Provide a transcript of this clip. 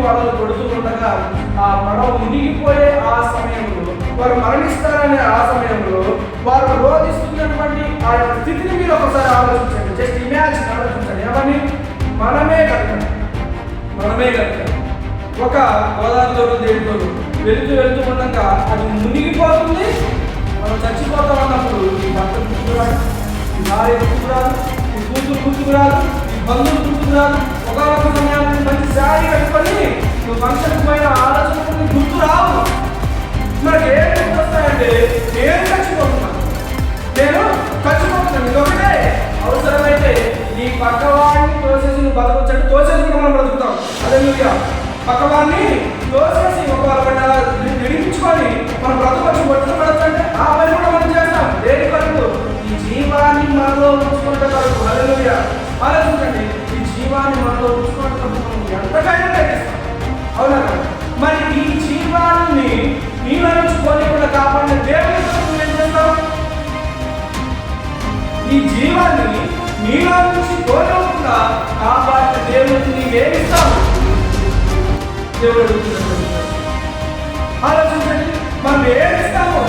పడవలు కొడుతూ ఉండగా ఆ పడవ మునిగిపోయే ఆ సమయంలో వారు మరణిస్తారనే ఆ సమయంలో వారు రోధిస్తున్నటువంటి ఆ యొక్క స్థితిని మీరు ఒకసారి ఆలోచించండి. జస్ట్ ఇమాజిన్ ఆలోచించండి. ఏమని? మనమే కనుక మనమే కనుక ఒక గోదావరిలోను దేవుడు వెళుతూ వెళుతూ ఉండగా అది మునిగిపోతుంది. మనం చచ్చిపోతాం అన్నప్పుడు ఈ భర్త గుర్తురాదు ఈ భార్య గుర్తురాదు ఈ కూతురు గుర్తుకురాదు ఈ బంధువులు గుర్తుకురాదు ఒకనొక సమయం మనం బ్రతుకుతాం ఒక పక్కవాడిని తోసేసి విడిపించుకొని మనం బ్రతకొచ్చి బతుకు పడచ్చంటే ఆ పని కూడా మనం చేస్తాం. దేని కొరకు? ఈ జీవాన్ని మనలో ఉంచుకుంటే కొరకు అదే ఆలోచించండి. ఈ జీవాన్ని మనలో ఉంచుకుంటే మనం ఎంతకైనా ప్రయత్నిస్తాం. అవునా మరి ఈ జీవాన్ని నీలో నుంచి పోనీకుండా కాపాడిన దేవుని కొరకు ఏం చేస్తాం ఈ జీవాన్ని నీలో నుంచి కోరకుండా కాపాడిన దేవుడికి నీవేమిస్తావు దేవుడు అడుగుతున్నాడు. ఆలోచించండి మనం ఏమిస్తామో